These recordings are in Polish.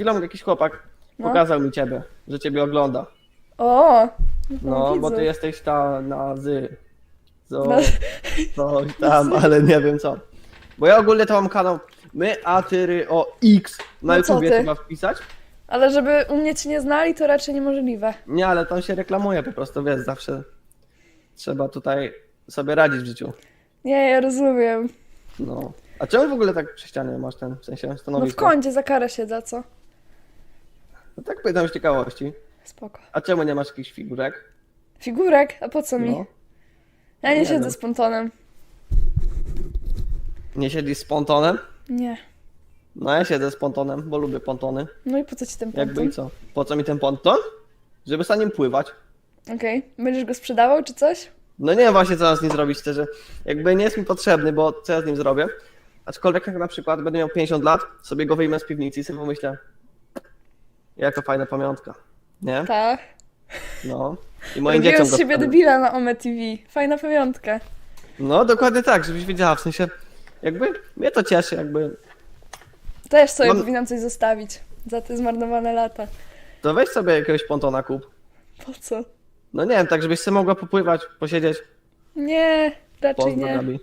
chwilą jakiś chłopak No. pokazał mi ciebie, że ciebie ogląda. O! No, bo widzę. ty jesteś ta na z. Co, Na- coś tam, ale nie wiem co. Bo ja ogólnie to mam kanał My, a ty, o X na No co YouTubie ty? trzeba wpisać. Ale żeby u mnie cię nie znali, to raczej niemożliwe. Nie, ale tam się reklamuje po prostu, wiesz, zawsze trzeba tutaj sobie radzić w życiu. Nie, ja rozumiem. No. A czemu w ogóle tak przy ścianie masz ten, w sensie No w stanowisko? kącie za karę siedzę, co? No tak pytam z ciekawości. Spoko. A czemu nie masz jakichś figurek? Figurek? A po co mi? No. Ja nie, Nie siedzę z pontonem. Nie siedzisz z pontonem? Nie. No ja siedzę z pontonem, bo lubię pontony. No i po co ci ten Jakby i ponton? co? Po co mi ten ponton? Żeby za nim pływać. Okej. Będziesz go sprzedawał czy coś? No nie wiem właśnie co mam z nim zrobić szczerze. Jakby nie jest mi potrzebny, bo co ja z nim zrobię? Aczkolwiek jak na przykład będę miał 50 lat, sobie go wyjmę z piwnicy i sobie pomyślę, jaka fajna pamiątka. Nie? Tak. No. I moim Robiłem dzieciom z siebie debila na Ome TV. Fajna pamiątka. No dokładnie tak, żebyś wiedziała, w sensie jakby mnie to cieszy, jakby Też sobie Mam- powinnam coś zostawić. Za te zmarnowane lata. to weź sobie jakiegoś pontona kup. Po co? No nie wiem, tak żebyś sobie mogła popływać, posiedzieć, Nie, raczej pozdro nie. Gabi.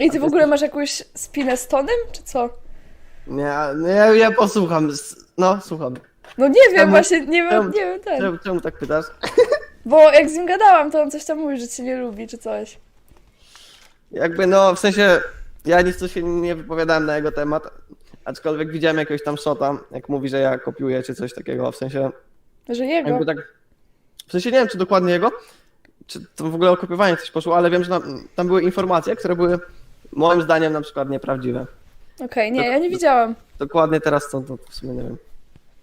I ty w ogóle masz jakąś spinę z tonem, czy co? Nie, nie ja, ja posłucham, s- no słucham. No nie wiem, Czemu- właśnie nie wiem, czemu- nie wiem ten. Czemu, czemu tak pytasz? Bo jak z nim gadałam, to on coś tam mówi, że cię nie lubi, czy coś. Jakby no, w sensie, ja nic tu się nie wypowiadałem na jego temat, aczkolwiek widziałem jakiegoś tam shota, jak mówi, że ja kopiuję, czy coś takiego, w sensie, Że jego. jakby tak, w sensie nie wiem, czy dokładnie jego, czy to w ogóle o kopiowanie coś poszło, ale wiem, że tam, tam były informacje, które były moim zdaniem na przykład nieprawdziwe. Okej, nie, ja nie widziałam. Dokładnie teraz co, to w sumie nie wiem.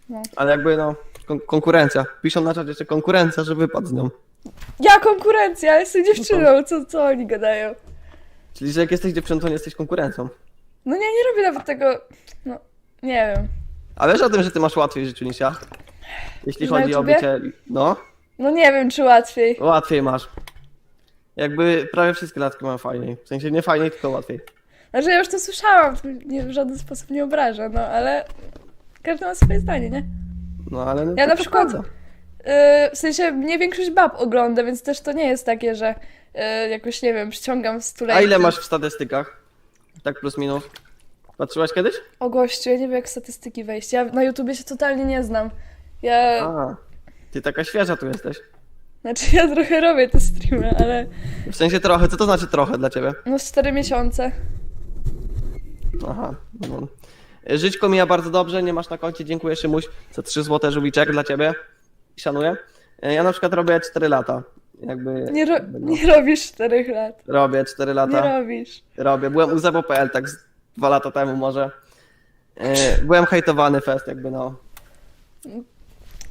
No. Ale jakby no, kon- konkurencja. Piszą na czacie, że konkurencja, że wypadł z nią. Ja konkurencja, ja jestem dziewczyną, co, co oni gadają? Czyli, że jak jesteś dziewczyną, to nie jesteś konkurencją. No nie, nie robię nawet tego, no, nie wiem. A wiesz o tym, że ty masz łatwiej w życiu niż ja? Jeśli Na chodzi o YouTubie? bycie... No, No nie wiem, czy łatwiej. łatwiej masz. Jakby prawie wszystkie latki mają fajniej. W sensie nie fajniej, tylko łatwiej. Znaczy ja już to słyszałam, to nie, w żaden sposób nie obraża, no ale każdy ma swoje zdanie, nie? No ale... No, Ja na przykład-. Yy, w sensie mnie większość bab ogląda, więc też to nie jest takie, że yy, jakoś, nie wiem, przyciągam stulejki. A ile masz w statystykach? Tak plus minus. Patrzyłaś kiedyś? O gościu, ja nie wiem jak statystyki wejść. Ja na YouTubie się totalnie nie znam. Ja, A, ty taka świeża tu jesteś. znaczy ja trochę robię te streamy, ale W sensie trochę, co to znaczy trochę dla ciebie? no z 4 miesiące. Aha. No. Żyćko mija bardzo dobrze, nie masz na koncie, dziękuję Szymuś za 3 złote żółwiczek dla ciebie. Szanuję. Ja na przykład robię 4 lata. Jakby... Nie, ro jakby no. nie robisz 4 lat. Robię 4 Nie lata. robisz. Robię. Byłem u Zebo.pl tak z 2 lata temu może. E, Byłem hejtowany fest, jakby no.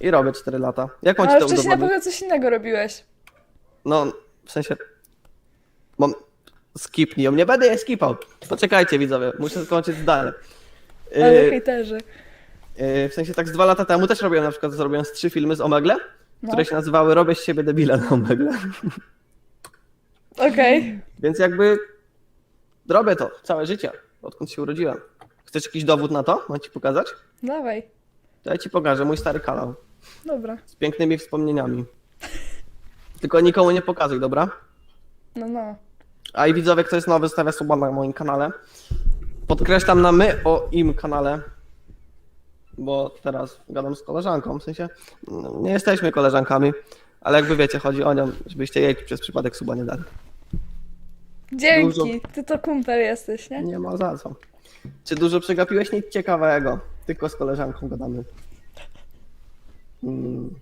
I robię 4 lata. Jak mam No, ci ale to wcześniej na udowodnić? pewno coś innego robiłeś. No, w sensie. Mam. Skipnij ją. Nie będę je skipał. Poczekajcie, widzowie. Muszę skończyć zdanie. E, Ale hejterzy. e, w sensie tak z dwa lata temu też robiłem na przykład, zrobiłem z trzy filmy z Omegle, No. które się nazywały Robię z siebie debila na Omegle. Okej. Więc jakby robię to całe życie, odkąd się urodziłem. Chcesz jakiś dowód na to? Mam ci pokazać? Dawaj. To ja ci pokażę mój stary kanał Dobra. z pięknymi wspomnieniami. Tylko nikomu nie pokazuj, dobra? No, no. A i widzowie, kto jest nowy, stawia suba na moim kanale. Podkreślam na my o im kanale, bo teraz gadam z koleżanką, w sensie no, nie jesteśmy koleżankami, ale jakby wiecie, chodzi o nią, żebyście jej przez przypadek suba nie dali. Dzięki. Dużo. Ty to kumpel jesteś, nie? Nie ma za co. Czy dużo przegapiłeś? Nic ciekawego. Tylko z koleżanką gadamy. Mm.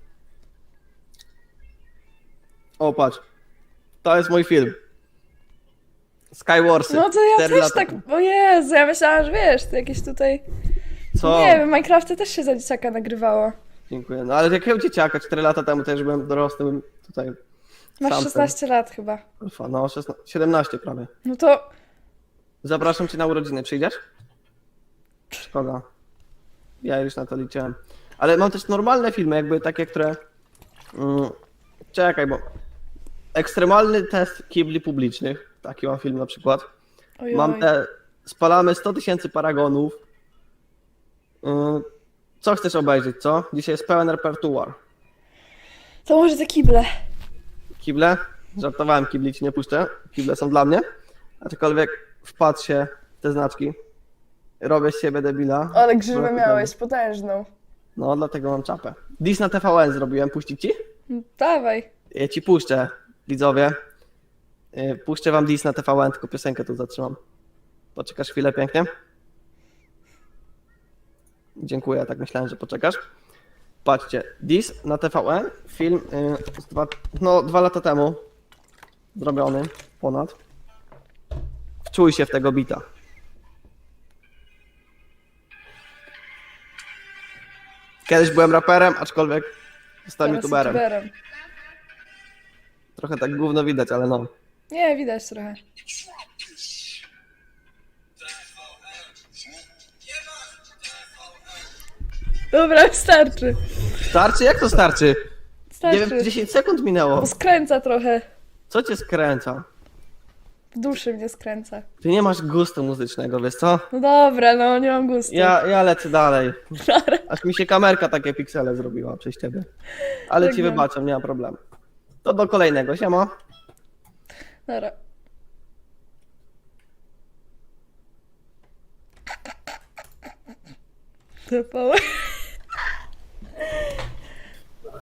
O, patrz. To jest mój film. Skywarsy. No to ja też lata tak. O Jezu, ja myślałam, że wiesz, to jakieś tutaj. Co? Nie wiem, Minecrafty też się za dzieciaka nagrywało. Dziękuję. No ale jakiego dzieciaka? 4 lata temu też byłem dorosłym tutaj. Masz samcem. 16 lat chyba. Alfa, no 16, 17 prawie. No to Zapraszam cię na urodziny. Przyjdziesz? Szkoda. Ja już na to liczyłem. Ale mam też normalne filmy, jakby takie, które. Mm, czekaj, bo. Ekstremalny test kibli publicznych. Taki mam film na przykład. Ojoj. Mam te. Spalamy 100 tysięcy paragonów. Yy, Co chcesz obejrzeć, co? Dzisiaj jest pełen repertuar. To może te kible. Kible? Żartowałem, kibli ci nie puszczę. Kible są dla mnie. Aczkolwiek wpatrz się w te znaczki. Robię z siebie debila. Ale Dobra, miałeś, potężną. No, dlatego mam czapę. Dis na TVN zrobiłem, puścić ci? Dawaj. Ja ci puszczę, widzowie. Yy, Puszczę wam dis na TVN, tylko piosenkę tu zatrzymam. Poczekasz chwilę pięknie? Dziękuję, tak myślałem, że poczekasz. Patrzcie, dis na TVN, film z dwa, no, dwa lata temu zrobiony, ponad. Wczuj się w tego bita. Kiedyś byłem raperem, aczkolwiek zostałem Teraz youtuberem. youtuberem. Trochę tak gówno widać, ale no. Nie, widać trochę. Dobra, starczy. Starczy? Jak to starczy? Starczy. Nie wiem, 10 sekund minęło. Bo skręca trochę. Co cię skręca? W duszy mnie skręca. Ty nie masz gustu muzycznego, wiesz co? No dobra, no nie mam gustu. Ja, ja lecę dalej. Aż mi się kamerka takie piksele zrobiła przez ciebie. Ale Tak ci wybaczam, nie ma problemu. To do kolejnego, siema. Dobra. TVN.